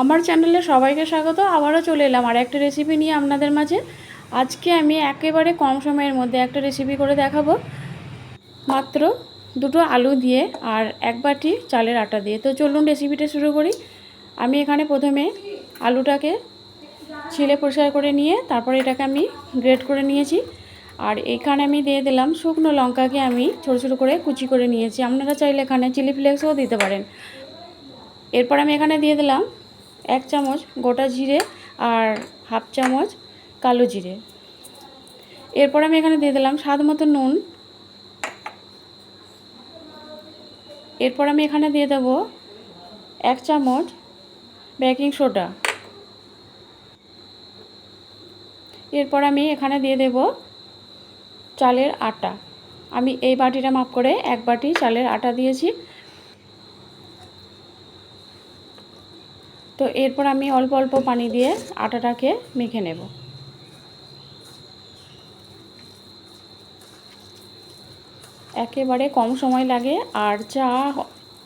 আমার চ্যানেলে সবাইকে স্বাগত, আবারও চলে এলাম আর একটা রেসিপি নিয়ে আপনাদের মাঝে। আজকে আমি একেবারে কম সময়ের মধ্যে একটা রেসিপি করে দেখাবো। মাত্র দুটো আলু দিয়ে আর এক বাটি চালের আটা দিয়ে। তো চলুন রেসিপিটা শুরু করি। আমি এখানে প্রথমে আলুটাকে ছিলে পরিষ্কার করে নিয়ে তারপরে এটাকে আমি গ্রেড করে নিয়েছি। আর এখানে আমি দিয়ে দিলাম শুকনো লঙ্কাকে আমি ছোটো ছোটো করে কুচি করে নিয়েছি। আপনারা চাইলে এখানে চিলি ফ্লেক্সও দিতে পারেন। এরপর আমি এখানে দিয়ে দিলাম এক চামচ গোটা জিরে আর হাফ চামচ কালো জিরে। এরপর আমি এখানে দিয়ে দিলাম স্বাদ মতো নুন। এরপর আমি এখানে দিয়ে দেবো এক চামচ বেকিং সোডা। এরপর আমি এখানে দিয়ে দেব চালের আটা। আমি এই বাটিটা মাপ করে এক বাটি চালের আটা দিয়েছি। তো এরপর আমি অল্প অল্প পানি দিয়ে আটাটাকে মেখে নেব। একেবারে কম সময় লাগে আর চা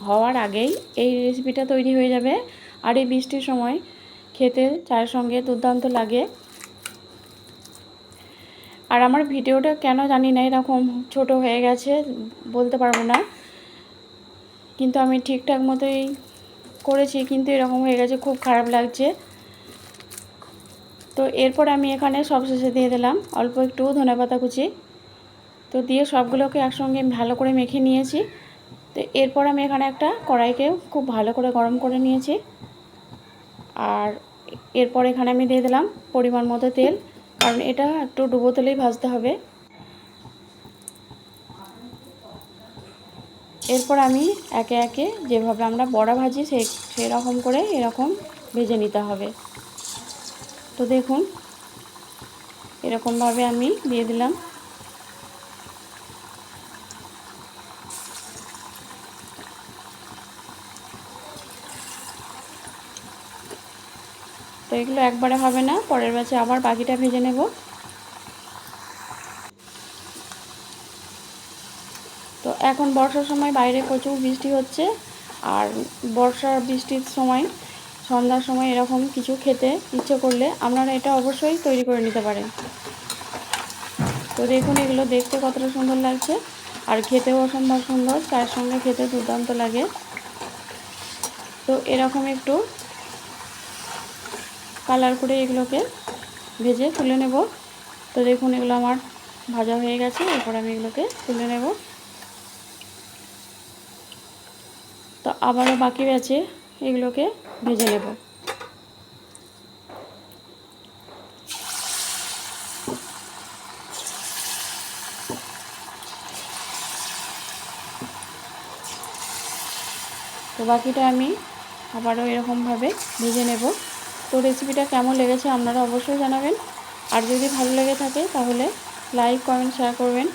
হওয়ার আগেই এই রেসিপিটা তৈরি হয়ে যাবে। আর এই বৃষ্টির সময় খেতে চায়ের সঙ্গে দুর্দান্ত লাগে। আর আমার ভিডিওটা কেন জানি না, এরকম ছোট হয়ে গেছে, বলতে পারব না। কিন্তু আমি ঠিকঠাক মতোই করেছি, কিন্তু এরকম হয়ে গেছে, খুব খারাপ লাগছে। তো এরপর আমি এখানে সব সবশেষে দিয়ে দিলাম, অল্প একটু ধনে পাতা কুচি। তো দিয়ে সবগুলোকে একসঙ্গে ভালো করে মেখে নিয়েছি। তো এরপর আমি এখানে একটা কড়াইকে খুব ভালো করে গরম করে নিয়েছি। আর এরপর এখানে আমি দিয়ে দিলাম পরিমাণ মতো তেল, কারণ এটা একটু ডুবো তেলেই ভাজতে হবে। এরপর আমি একে একে যেভাবে আমরা বড়া ভাজি সে সেরকম করে এরকম ভেজে নিতে হবে। তো দেখুন, এরকমভাবে আমি দিয়ে দিলাম। তো এগুলো একবারে হবে না, পরের ব্যাচে আবার বাকিটা ভেজে নেব। তো এখন বর্ষার সময় বাইরে প্রচুর বৃষ্টি হচ্ছে আর বর্ষার বৃষ্টির সময়, সন্ধ্যার সময় এরকম কিছু খেতে ইচ্ছে করলে আপনারা এটা অবশ্যই তৈরি করে নিতে পারেন। তো দেখুন, এগুলো দেখতে কতটা সুন্দর লাগছে আর খেতেও অসম্ভব সুন্দর চায়ের সঙ্গে খেতে দুর্দান্ত লাগে। তো এরকম একটু কালার করে এগুলোকে ভেজে তুলে নেব। তো দেখুন, এগুলো আমার ভাজা হয়ে গেছে, এরপর আমি এগুলোকে তুলে নেব। তো আবারও বাকি আছে, এগুলোকে ভেজে নেব। তো বাকিটা আমি আবারও এরকমভাবে ভেজে নেব। তো রেসিপিটা কেমন লেগেছে আপনারা অবশ্যই জানাবেন। আর যদি ভালো লেগে থাকে তাহলে লাইক কমেন্ট শেয়ার করবেন।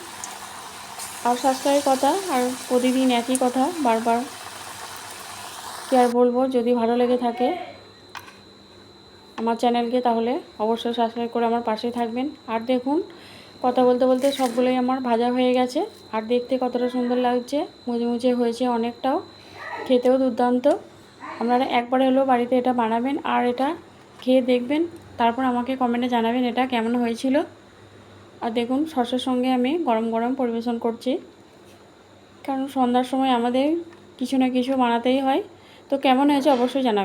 আর সাবস্ক্রাইব কথা আর প্রতিদিন একই কথা বারবার কি আর বলব, যদি ভালো লেগে থাকে আমার চ্যানেলকে তাহলে অবশ্যই সাবস্ক্রাইব করে আমার পাশেই থাকবেন। আর দেখুন, কথা বলতে বলতে সবগুলোই আমার ভাজা হয়ে গেছে। আর দেখতে কতটা সুন্দর লাগছে, মুজে হয়েছে অনেকটাও। খেতেও দুর্দান্ত। আপনারা একবারে হলেও বাড়িতে এটা বানাবেন আর এটা খেয়ে দেখবেন। তারপর আমাকে কমেন্টে জানাবেন এটা কেমন হয়েছিল। আর দেখুন সসের সঙ্গে আমি গরম গরম পরিবেশন করছি। কারণ সন্ধ্যার সময় আমাদের কিছু না কিছু বানাতেই হয়। তো কেমন হয়েছে অবশ্যই জানাবেন